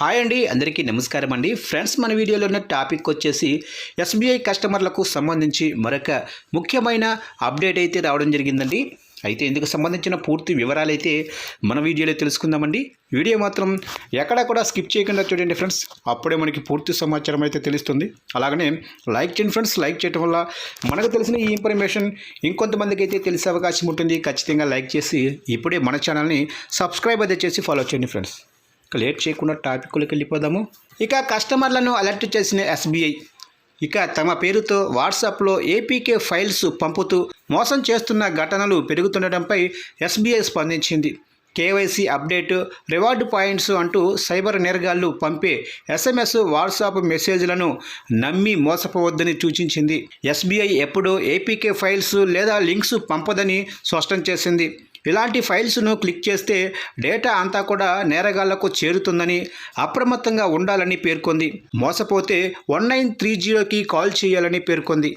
Hi అండి అందరికీ నమస్కారం అండి. ఫ్రెండ్స్ మన వీడియోలో ఉన్న టాపిక్ వచ్చేసి ఎస్బీఐ కస్టమర్లకు సంబంధించి మరొక ముఖ్యమైన అప్డేట్ అయితే రావడం జరిగిందండి. అయితే ఇందుకు సంబంధించిన పూర్తి వివరాలు అయితే మన వీడియోలో తెలుసుకుందామండి. వీడియో మాత్రం ఎక్కడా కూడా స్కిప్ చేయకుండా చూడండి ఫ్రెండ్స్. అప్పుడే మనకి పూర్తి సమాచారం అయితే తెలుస్తుంది. అలాగనే లైక్ చేయండి ఫ్రెండ్స్. లైక్ చేయడం వల్ల మనకు తెలిసిన ఈ ఇన్ఫర్మేషన్ ఇంకొంతమందికి అయితే తెలిసే అవకాశం ఉంటుంది. ఖచ్చితంగా లైక్ చేసి ఇప్పుడే మన ఛానల్ని సబ్స్క్రైబ్ అయితే చేసి ఫాలో చేయండి ఫ్రెండ్స్. లేట్ చేయకుండా టాపిక్లోకి వెళ్ళిపోదాము. ఇక కస్టమర్లను అలర్ట్ చేసిన ఎస్బీఐ. ఇక తమ పేరుతో వాట్సాప్లో ఏపీకే ఫైల్స్ పంపుతూ మోసం చేస్తున్న ఘటనలు పెరుగుతుండటంపై ఎస్బీఐ స్పందించింది. కేవైసీ అప్డేట్ రివార్డు పాయింట్స్ అంటూ సైబర్ నేరగాళ్ళు పంపే ఎస్ఎంఎస్ వాట్సాప్ మెసేజ్లను నమ్మి మోసపోవద్దని సూచించింది. ఎస్బీఐ ఎప్పుడూ ఏపీకే ఫైల్స్ లేదా లింక్స్ పంపదని స్పష్టం చేసింది. ఇలాంటి ఫైల్స్ను క్లిక్ చేస్తే డేటా అంతా కూడా నేరగాళ్ళకు చేరుతుందని అప్రమత్తంగా ఉండాలని పేర్కొంది. మోసపోతే వన్ నైన్ త్రీ జీరోకి కాల్ చేయాలని పేర్కొంది.